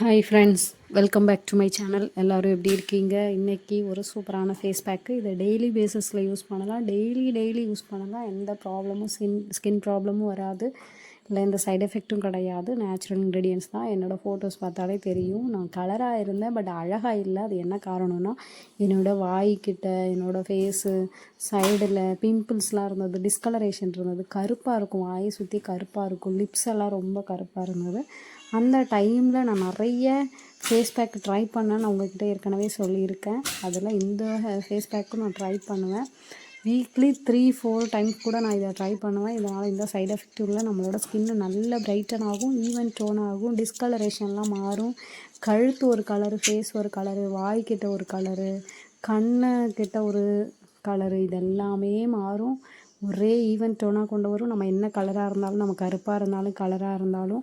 Hi friends welcome back to my channel எல்லோரும் எப்படி இருக்கீங்க? இன்றைக்கி ஒரு சூப்பரான ஃபேஸ் பேக்கு இதை டெய்லி பேஸஸில் யூஸ் பண்ணலாம். டெய்லி டெய்லி யூஸ் பண்ணலாம். எந்த ப்ராப்ளமும் ஸ்கின் ஸ்கின் ப்ராப்ளமும் வராது. இல்லை எந்த சைடு எஃபெக்ட்டும் கிடையாது. நேச்சுரல் இன்க்ரீடியன்ஸ் தான். என்னோடய ஃபோட்டோஸ் பார்த்தாலே தெரியும். நான் கலராக இருந்தேன் பட் அழகாக இல்லை. அது என்ன காரணம்னா என்னோடய வாய்க்கிட்ட என்னோடய ஃபேஸு சைடில் பிம்பிள்ஸ்லாம் இருந்தது டிஸ்கலரேஷன் இருந்தது. கருப்பாக இருக்கும். வாயை சுற்றி கருப்பாக இருக்கும். லிப்ஸ் எல்லாம் ரொம்ப கருப்பாக இருந்தது. அந்த டைமில் நான் நிறைய ஃபேஸ் பேக் ட்ரை பண்ணேன் நான் உங்கள்கிட்ட ஏற்கனவே சொல்லியிருக்கேன். அதில் இந்த ஃபேஸ் பேக்கும் நான் ட்ரை பண்ணுவேன். வீக்லி த்ரீ ஃபோர் டைம்ஸ் கூட நான் இதை ட்ரை பண்ணுவேன். இதனால் இந்த சைட் எஃபெக்ட் இல்லை நம்மளோட ஸ்கின்னு நல்ல பிரைட்டன் ஆகும் ஈவன் டோன் ஆகும் டிஸ்கலரேஷன்லாம் மாறும். கழுத்து ஒரு கலரு ஃபேஸ் ஒரு கலரு வாய்க்கிட்ட ஒரு கலரு கண்ணு கிட்ட ஒரு கலரு இதெல்லாமே மாறும். ஒரே ஈவன் டோனாக கொண்டு வரும் நம்ம என்ன கலராக இருந்தாலும் நம்ம கருப்பாக இருந்தாலும் கலராக இருந்தாலும்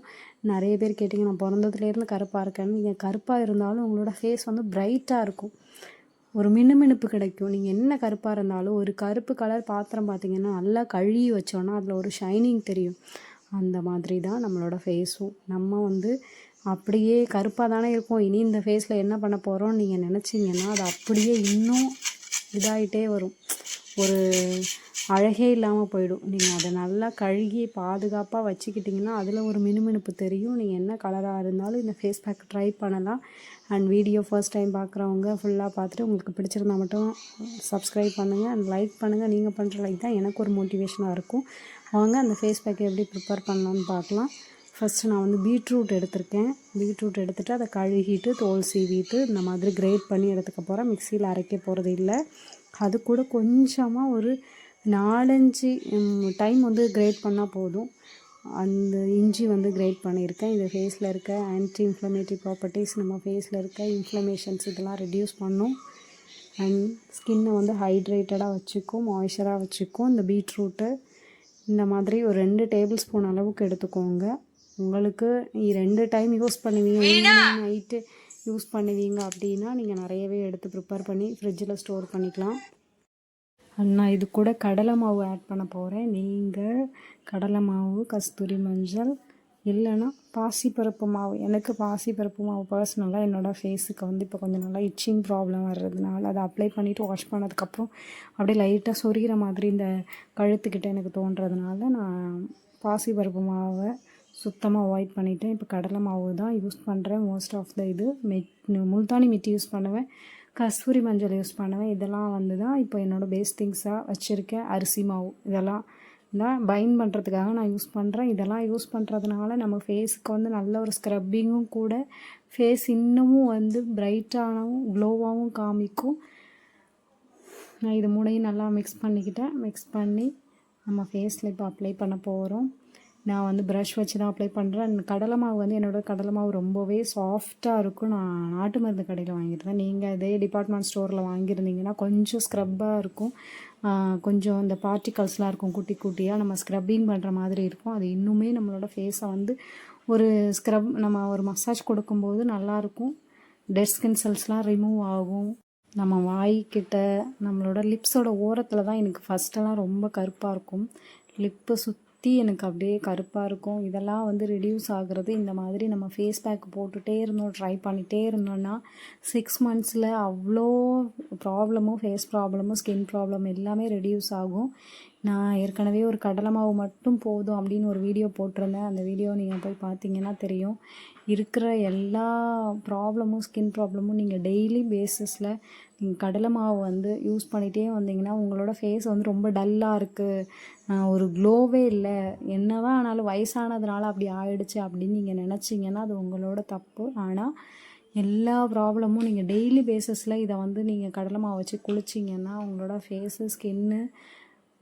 நிறைய பேர் கேட்டிங்க நான் பிறந்ததுலேருந்து கருப்பாக இருக்கேன்னு நீங்கள் கருப்பாக இருந்தாலும் உங்களோட ஃபேஸ் வந்து பிரைட்டாக இருக்கும். ஒரு மினுமினுப்பு கிடைக்கும். நீங்கள் என்ன கருப்பாக இருந்தாலும் ஒரு கருப்பு கலர் பாத்திரம் பார்த்தீங்கன்னா நல்லா கழுவி வச்சோன்னா அதில் ஒரு ஷைனிங் தெரியும். அந்த மாதிரி தான் நம்மளோட ஃபேஸும் நம்ம வந்து அப்படியே கருப்பாக தானே இருக்கும். இனி இந்த ஃபேஸில் என்ன பண்ண போகிறோம்னு நீங்கள் நினச்சிங்கன்னா அது அப்படியே இன்னும் இதாகிட்டே வரும். ஒரு அழகே இல்லாமல் போயிடும். நீங்கள் அதை நல்லா கழுகி பாதுகாப்பாக வச்சுக்கிட்டிங்கன்னா அதில் ஒரு மினுமினுப்பு தெரியும். நீங்கள் என்ன கலராக இருந்தாலும் இந்த ஃபேஸ் பேக் ட்ரை பண்ணலாம். அண்ட் வீடியோ ஃபர்ஸ்ட் டைம் பார்க்குறவங்க ஃபுல்லாக பார்த்துட்டு உங்களுக்கு பிடிச்சிருந்தா மட்டும் சப்ஸ்கிரைப் பண்ணுங்கள் அண்ட் லைக் பண்ணுங்கள் நீங்கள் பண்ணுற லைக் தான் எனக்கு ஒரு மோட்டிவேஷனாக இருக்கும். வாங்க அந்த ஃபேஸ் பேக்கை எப்படி ப்ரிப்பேர் பண்ணலான்னு பார்க்கலாம். ஃபஸ்ட்டு நான் வந்து பீட்ரூட் எடுத்திருக்கேன். பீட்ரூட் எடுத்துகிட்டு அதை கழுகிட்டு தோல் சீவிட்டு இந்த மாதிரி கிரேட் பண்ணி எடுத்துக்க போகிறேன் மிக்சியில் அரைக்க போகிறது இல்லை. அது கூட கொஞ்சமாக ஒரு நாலஞ்சு டைம் வந்து கிரேட் பண்ணால் போதும். அந்த இஞ்சி வந்து கிரேட் பண்ணியிருக்கேன். இது ஃபேஸில் இருக்க ஆன்டி இன்ஃப்ளமேட்டரி ப்ராப்பர்ட்டிஸ் நம்ம ஃபேஸில் இருக்க இன்ஃப்ளமேஷன்ஸ் இதெல்லாம் ரெடியூஸ் பண்ணும். அண்ட் ஸ்கின்னை வந்து ஹைட்ரேட்டடாக வச்சுக்கும் மாய்ஸ்சராக வச்சுக்கும். இந்த பீட்ரூட்டு இந்த மாதிரி ஒரு ரெண்டு டேபிள் ஸ்பூன் அளவுக்கு எடுத்துக்கோங்க. உங்களுக்கு ரெண்டு டைம் யூஸ் பண்ணுவீங்க. நைட்டு யூஸ் பண்ணுவீங்க அப்படின்னா நீங்கள் நிறையவே எடுத்து ப்ரிப்பேர் பண்ணி ஃப்ரிட்ஜில் ஸ்டோர் பண்ணிக்கலாம். நான் இது கூட கடலை மாவு ஆட் பண்ண போகிறேன் நீங்கள் கடலை மாவு கஸ்தூரி மஞ்சள் இல்லைன்னா பாசிப்பருப்பு மாவு. எனக்கு பாசிப்பருப்பு மாவு பர்சனலாக என்னோடய ஃபேஸுக்கு வந்து இப்போ கொஞ்சம் நல்லா இச்சிங் ப்ராப்ளம் வர்றதுனால அதை அப்ளை பண்ணிவிட்டு வாஷ் பண்ணதுக்கப்புறம் அப்படியே லைட்டாக சொரிகிற மாதிரி இந்த கழுத்துக்கிட்ட எனக்கு தோன்றதுனால நான் பாசிப்பருப்பு மாவை சுத்தமாக அவாய்ட் பண்ணிவிட்டேன் இப்போ கடலை மாவு தான் யூஸ் பண்ணுறேன் மோஸ்ட் ஆஃப் த இது மெட் முல்தானி மெட்டி யூஸ் பண்ணுவேன். கஸ்தூரி மஞ்சள் யூஸ் பண்ணுவேன். இதெல்லாம் வந்து தான் இப்போ என்னோடய பேஸ் திங்ஸாக வச்சுருக்கேன். அரிசி மாவு இதெல்லாம் தான் பைண்ட் பண்ணுறதுக்காக நான் யூஸ் பண்ணுறேன் இதெல்லாம் யூஸ் பண்ணுறதுனால நம்ம ஃபேஸுக்கு வந்து நல்ல ஒரு ஸ்க்ரப்பிங்கும் கூட ஃபேஸ் இன்னமும் வந்து பிரைட்டாகவும் க்ளோவாகவும் காமிக்கும். நான் இது மூடையும் நல்லா மிக்ஸ் பண்ணிக்கிட்டேன். மிக்ஸ் பண்ணி நம்ம ஃபேஸில் இப்போ அப்ளை பண்ண போகிறோம் நான் வந்து ப்ரஷ் வச்சு தான் அப்ளை பண்ணுறேன் கடலை மாவு வந்து என்னோடய கடலை மாவு ரொம்பவே சாஃப்டாக இருக்கும். நான் நாட்டு மருந்து கடையில் வாங்கியிருந்தேன். நீங்கள் இதே டிபார்ட்மெண்ட் ஸ்டோரில் வாங்கியிருந்தீங்கன்னா கொஞ்சம் ஸ்க்ரப்பாக இருக்கும். கொஞ்சம் இந்த பார்ட்டிகல்ஸ்லாம் இருக்கும். குட்டி குட்டியாக நம்ம ஸ்க்ரப்பிங் பண்ணுற மாதிரி இருக்கும். அது இன்னுமே நம்மளோட ஃபேஸை வந்து ஒரு ஸ்க்ரப் நம்ம ஒரு மசாஜ் கொடுக்கும்போது நல்லாயிருக்கும் டெட் ஸ்கின் செல்ஸ்லாம் ரிமூவ் ஆகும். நம்ம வாய்க்கிட்ட நம்மளோட லிப்ஸோட ஓரத்தில் தான் எனக்கு ஃபஸ்ட்டெல்லாம் ரொம்ப கருப்பாக இருக்கும். லிப்பு சுத் சுற்றி எனக்கு அப்படியே கருப்பாக இருக்கும். இதெல்லாம் வந்து ரிடியூஸ் ஆகிறது இந்த மாதிரி நம்ம ஃபேஸ் பேக் போட்டுகிட்டே இருந்தோம் ட்ரை பண்ணிகிட்டே இருந்தோம்னா சிக்ஸ் மந்த்ஸில் அவ்வளோ ப்ராப்ளமும் ஃபேஸ் ப்ராப்ளமும் ஸ்கின் ப்ராப்ளம் எல்லாமே ரெடியூஸ் ஆகும். நான் ஏற்கனவே ஒரு கடலை மாவு மட்டும் போதும் அப்படின்னு ஒரு வீடியோ போட்டிருந்தேன். அந்த வீடியோ நீங்கள் போய் பார்த்தீங்கன்னா தெரியும். இருக்கிற எல்லா ப்ராப்ளமும் ஸ்கின் ப்ராப்ளமும் நீங்கள் டெய்லி பேஸிஸில் நீங்கள் கடலை மாவு வந்து யூஸ் பண்ணிகிட்டே வந்தீங்கன்னா உங்களோட ஃபேஸ் வந்து ரொம்ப டல்லாக இருக்குது ஒரு க்ளோவே இல்லை. என்ன தான் ஆனாலும் வயசானதுனால அப்படி ஆயிடுச்சு அப்படின்னு நீங்கள் நினச்சிங்கன்னா அது உங்களோட தப்பு. ஆனால் எல்லா ப்ராப்ளமும் நீங்கள் டெய்லி பேஸஸில் இதை வந்து நீங்கள் கடலை மாவு வச்சு குளிச்சிங்கன்னா உங்களோட ஃபேஸு ஸ்கின்னு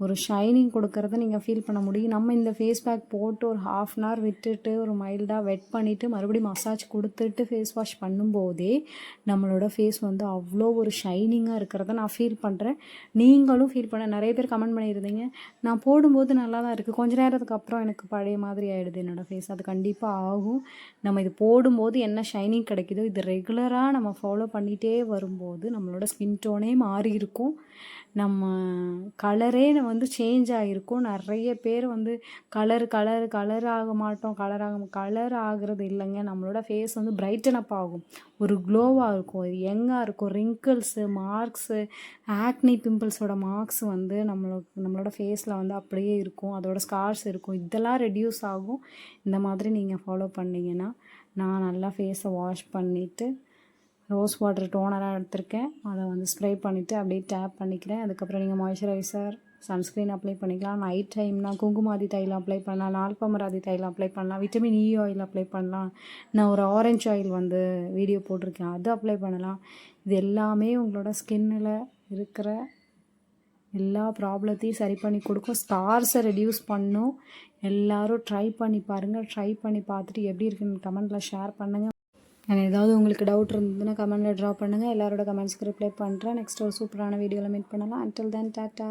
ஒரு ஷைனிங் கொடுக்கறத நீங்கள் ஃபீல் பண்ண முடியும். நம்ம இந்த ஃபேஸ் பேக் போட்டு ஒரு ஹாஃப் அன் ஹவர் விட்டுட்டு ஒரு மைல்டாக வெட் பண்ணிவிட்டு மறுபடியும் மசாஜ் கொடுத்துட்டு ஃபேஸ் வாஷ் பண்ணும்போதே நம்மளோட ஃபேஸ் வந்து அவ்வளோ ஒரு ஷைனிங்காக இருக்கிறத நான் ஃபீல் பண்ணுறேன் நீங்களும் ஃபீல் பண்ண நிறைய பேர் கமெண்ட் பண்ணியிருந்தீங்க. நான் போடும்போது நல்லா தான் இருக்குது கொஞ்ச நேரத்துக்கு அப்புறம் எனக்கு பழைய மாதிரி ஆகிடுது என்னோடய ஃபேஸ் அது கண்டிப்பாக ஆகும். நம்ம இது போடும்போது என்ன ஷைனிங் கிடைக்குதோ இது ரெகுலராக நம்ம ஃபாலோ பண்ணிகிட்டே வரும்போது நம்மளோட ஸ்கின் டோனே மாறி இருக்கும் நம்ம கலரே நம்ம வந்து சேஞ்ச் ஆகிருக்கும் நிறைய பேர் வந்து கலர் கலர் கலர் ஆக மாட்டோம். கலர் ஆக கலர் ஆகிறது இல்லைங்க. நம்மளோட ஃபேஸ் வந்து பிரைட்டன் அப் ஆகும். ஒரு க்ளோவாக இருக்கும். ஒரு யங்காக இருக்கும். ரிங்கிள்ஸு மார்க்ஸு ஆக்னி பிம்பிள்ஸோட மார்க்ஸ் வந்து நம்மளுக்கு நம்மளோட ஃபேஸில் வந்து அப்படியே இருக்கும். அதோட ஸ்கார்ஸ் இருக்கும். இதெல்லாம் ரெடியூஸ் ஆகும். இந்த மாதிரி நீங்கள் ஃபாலோ பண்ணிங்கன்னா நான் நல்லா ஃபேஸை வாஷ் பண்ணிவிட்டு ரோஸ் வாட்டர் டோனராக எடுத்திருக்கேன். அதை வந்து ஸ்ப்ரே பண்ணிவிட்டு அப்படியே டேப் பண்ணிக்கிறேன். அதுக்கப்புறம் நீங்கள் மாய்ஸ்சரைசர் சன்ஸ்க்ரீன் அப்ளை பண்ணிக்கலாம். நைட் டைம்னா குங்குமாதி தைலம் அப்ளை பண்ணலாம். நால்பமராதி தைலம் அப்ளை பண்ணலாம். விட்டமின் இ ஆயில் அப்ளை பண்ணலாம். நான் ஒரு ஆரஞ்சு ஆயில் வந்து வீடியோ போட்டிருக்கேன். அது அப்ளை பண்ணலாம். இது எல்லாமே உங்களோட ஸ்கின்னில் இருக்கிற எல்லா ப்ராப்ளத்தையும் சரி பண்ணி கொடுக்கும். ஸ்டார்ஸை ரெடியூஸ் பண்ணும். எல்லோரும் ட்ரை பண்ணி பாருங்கள் ட்ரை பண்ணி பார்த்துட்டு எப்படி இருக்குன்னு கமெண்ட்டில் ஷேர் பண்ணுங்கள் நான் ஏதாவது உங்களுக்கு டவுட் இருந்ததுன்னா கமெண்ட்டில் ட்ரா பண்ணுங்கள் எல்லாரோட கமெண்ட்ஸ்க்கு ரிப்ளை பண்ணுறேன் நெக்ஸ்ட் ஒரு சூப்பரான வீடியோவில் மீட் பண்ணலாம். Until then tata.